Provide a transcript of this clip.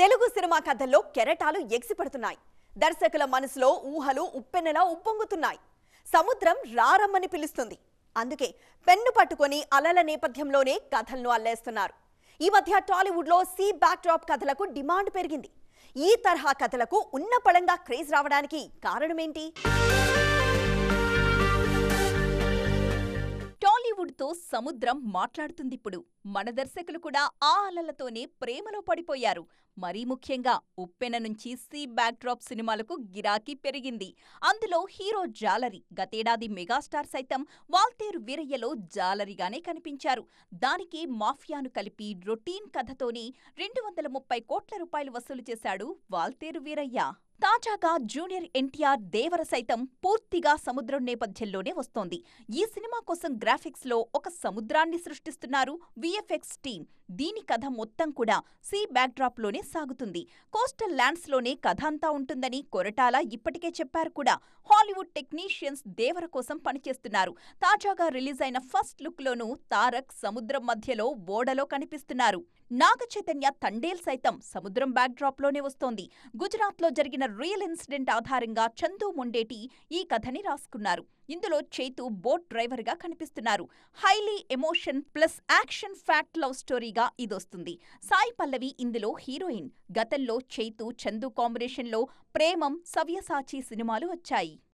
Telugu cinema కథల్లో కెరటాలు ఎగిసిపడుతున్నాయి. దర్శకుల మనసులో ఊహలు ఉప్పెనలా ఉప్పొంగుతున్నాయి. సముద్రం రారమ్మని పిలుస్తుంది. అందుకే పెన్ను పట్టుకొని అలల నేపథ్యంలోనే కథలను అల్లేస్తున్నారు. ఈ మధ్య టాలీవుడ్లో సీ బ్యాక్డ్రాప్ కథలకు డిమాండ్ పెరిగింది. ఈ తరహా కథలకు ఉన్న పళంగా క్రేజ్ రావడానికి కారణమేంటి? ప్రేమతో సముద్రం మాట్లాడుతుందిప్పుడు. మన దర్శకులు కూడా ఆ అలలతోనే ప్రేమలో పడిపోయారు. మరీ ముఖ్యంగా ఉప్పెన నుంచి సీ బ్యాక్డ్రాప్ సినిమాలకు గిరాకీ పెరిగింది. అందులో హీరో జాలరి గతేడాది మెగాస్టార్ సైతం వాల్తేరు వీరయ్యలో జాలరిగానే కనిపించారు. దానికి మాఫియాను కలిపి రొటీన్ కథతోని రెండు వందల ముప్పై కోట్ల రూపాయలు వసూలు చేశాడు వాల్తేరు వీరయ్య. తాజాగా జూనియర్ ఎన్టీఆర్ దేవర సైతం పూర్తిగా సముద్రం నేపథ్యంలోనే వస్తోంది. ఈ సినిమా కోసం గ్రాఫిక్స్లో ఒక సముద్రాన్ని సృష్టిస్తున్నారు విఎఫ్ఎక్స్ టీం దీని కథ మొత్తం కూడా సీ బ్యాక్డ్రాప్లోనే సాగుతుంది. కోస్టల్ ల్యాండ్స్లోనే కథ అంతా ఉంటుందని కొరటాల ఇప్పటికే చెప్పారు కూడా. హాలీవుడ్ టెక్నీషియన్స్ దేవర కోసం పనిచేస్తున్నారు. తాజాగా రిలీజ్ అయిన ఫస్ట్ లుక్ లోనూ తారక్ సముద్రం మధ్యలో ఓడలో కనిపిస్తున్నారు. నాగ చైతన్య తండేల్ సైతం సముద్రం బ్యాక్డ్రాప్లోనే వస్తోంది. గుజరాత్లో జరిగిన రియల్ ఇన్సిడెంట్ ఆధారంగా చందు మొండేటి ఈ కథని రాసుకున్నారు. ఇందులో చేతు బోట్ డ్రైవర్గా కనిపిస్తున్నారు. Highly emotion plus action packed love స్టోరీగా ఇదొస్తుంది. సాయి పల్లవి ఇందులో హీరోయిన్. గతంలో చేతు చందు కాంబినేషన్లో ప్రేమం సవ్యసాచి సినిమాలు వచ్చాయి.